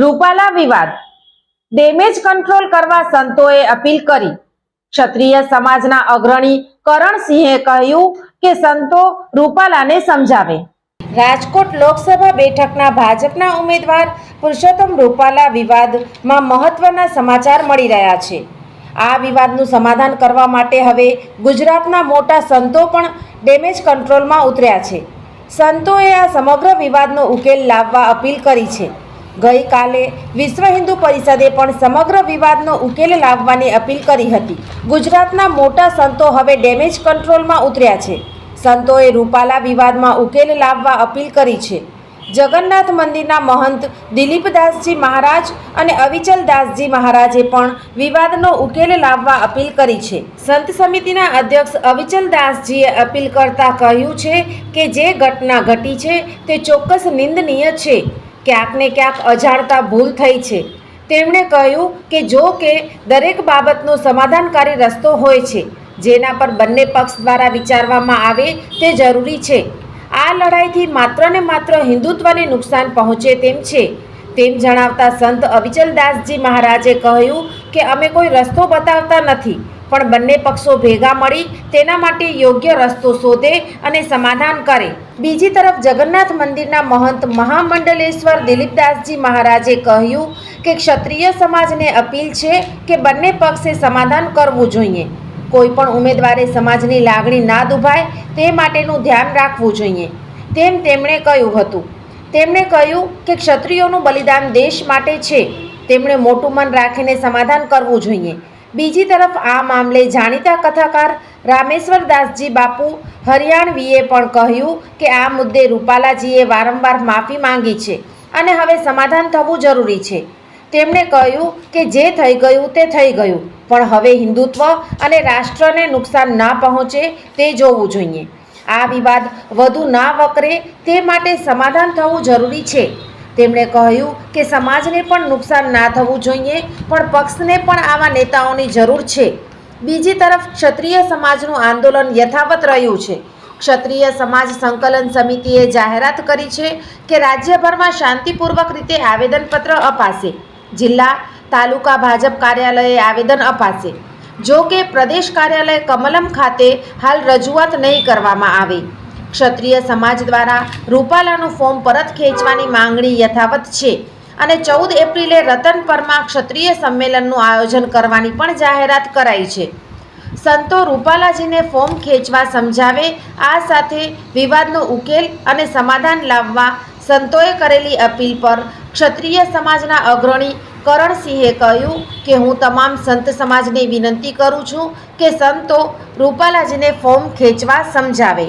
Rupala વિવાદ. Damage control કરવા સંતોએ અપીલ કરી. ક્ષત્રિય સમાજના અગ્રણી કરણસિંહે કહ્યું કે સંતો રૂપાલાને સમજાવે. રાજકોટ લોકસભા બેઠકના ભાજપના ઉમેદવાર પુરુષોત્તમ રૂપાલા વિવાદમાં મહત્વના સમાચાર મળી રહ્યા છે. આ વિવાદનું સમાધાન કરવા માટે હવે ગુજરાતના મોટા સંતો પણ ડેમેજ કંટ્રોલમાં ઉતર્યા છે. સંતોએ આ સમગ્ર વિવાદનો ઉકેલ લાવવા અપીલ કરી છે. ગઈકાલે વિશ્વ હિન્દુ પરિષદે પણ સમગ્ર વિવાદનો ઉકેલ લાવવાની અપીલ કરી હતી. ગુજરાતના મોટા સંતો હવે ડેમેજ કંટ્રોલમાં ઉતર્યા છે. સંતોએ રૂપાલા વિવાદમાં ઉકેલ લાવવા અપીલ કરી છે. જગન્નાથ મંદિરના મહંત દિલીપદાસજી મહારાજ અને અવિચલદાસજી મહારાજે પણ વિવાદનો ઉકેલ લાવવા અપીલ કરી છે. સંત સમિતિના અધ્યક્ષ અવિચલદાસજીએ અપીલ કરતા કહ્યું છે કે જે ઘટના ઘટી છે તે ચોક્કસ નિંદનીય છે. ક્યાંક ને ક્યાંક અજાણતા ભૂલ થઈ છે. તેમણે કહ્યું કે જો કે દરેક બાબતનો સમાધાનકારી રસ્તો હોય છે, જેના પર બંને પક્ષ દ્વારા વિચારવામાં આવે તે જરૂરી છે. આ લડાઈથી માત્ર ને માત્ર હિન્દુત્વને નુકસાન પહોંચે તેમ છે. તેમ જણાવતા સંત અવિચલદાસજી મહારાજે કહ્યું કે અમે કોઈ રસ્તો બતાવતા નથી. પણ બંને પક્ષો ભેગા મળી તેના માટે યોગ્ય રસ્તો શોધે અને સમાધાન કરે. બીજી તરફ જગન્નાથ મંદિરના મહંત મહામંડલેશ્વર દિલીપદાસજી મહારાજે કહ્યું કે ક્ષત્રિય સમાજને અપીલ છે કે બંને પક્ષે સમાધાન કરવું જોઈએ. કોઈ પણ ઉમેદવારે સમાજની લાગણી ના દુભાય તે માટેનું ધ્યાન રાખવું જોઈએ. તેમ તેમણે કહ્યું હતું. તેમણે કહ્યું કે ક્ષત્રિયોનું બલિદાન દેશ માટે છે. તેમણે મોટું મન રાખીને સમાધાન કરવું જોઈએ. બીજી તરફ આ મામલે જાણીતા કથાકાર રામેશ્વર દાસજી બાપુ હરિયાણવીએ પણ કહ્યું કે આ મુદ્દે રૂપાલાજીએ વારંવાર માફી માંગી છે અને હવે સમાધાન થવું જરૂરી છે. તેમણે કહ્યું કે જે થઈ ગયું તે થઈ ગયું, પણ હવે હિન્દુત્વ અને રાષ્ટ્રને નુકસાન ના પહોંચે તે જોવું જોઈએ. આ વિવાદ વધુ ના વકરે તે માટે સમાધાન થવું જરૂરી છે. તેમણે કહ્યું કે સમાજને પણ નુકસાન ના થવું જોઈએ, પણ પક્ષને પણ આવા નેતાઓની જરૂર છે. બીજી તરફ, ક્ષત્રિય સમાજનું આંદોલન યથાવત રહ્યું છે. ક્ષત્રિય સમાજ સંકલન સમિતિએ જાહેરાત કરી છે કે રાજ્યભરમાં શાંતિપૂર્વક રીતે આવેદનપત્ર અપાશે. જિલ્લા, તાલુકા ભાજપ કાર્યાલયે આવેદન અપાશે. જો કે, પ્રદેશ કાર્યાલય કમલમ ખાતે હાલ રજૂઆત નહીં કરવામાં આવે. ક્ષત્રિય સમાજ દ્વારા રૂપાલાનું ફોર્મ પરત ખેંચવાની માંગણી યથાવત છે. અને ચૌદ એપ્રિલે રતનપરમાં ક્ષત્રિય સંમેલનનું આયોજન કરવાની પણ જાહેરાત કરાઈ છે. સંતો રૂપાલાજીને ફોર્મ ખેંચવા સમજાવે, આ સાથે વિવાદનો ઉકેલ અને સમાધાન લાવવા સંતોએ કરેલી અપીલ પર ક્ષત્રિય સમાજના અગ્રણી કરણસિંહે કહ્યું કે, હું તમામ સંત સમાજને વિનંતી કરું છું કે સંતો રૂપાલાજીને ફોર્મ ખેંચવા સમજાવે.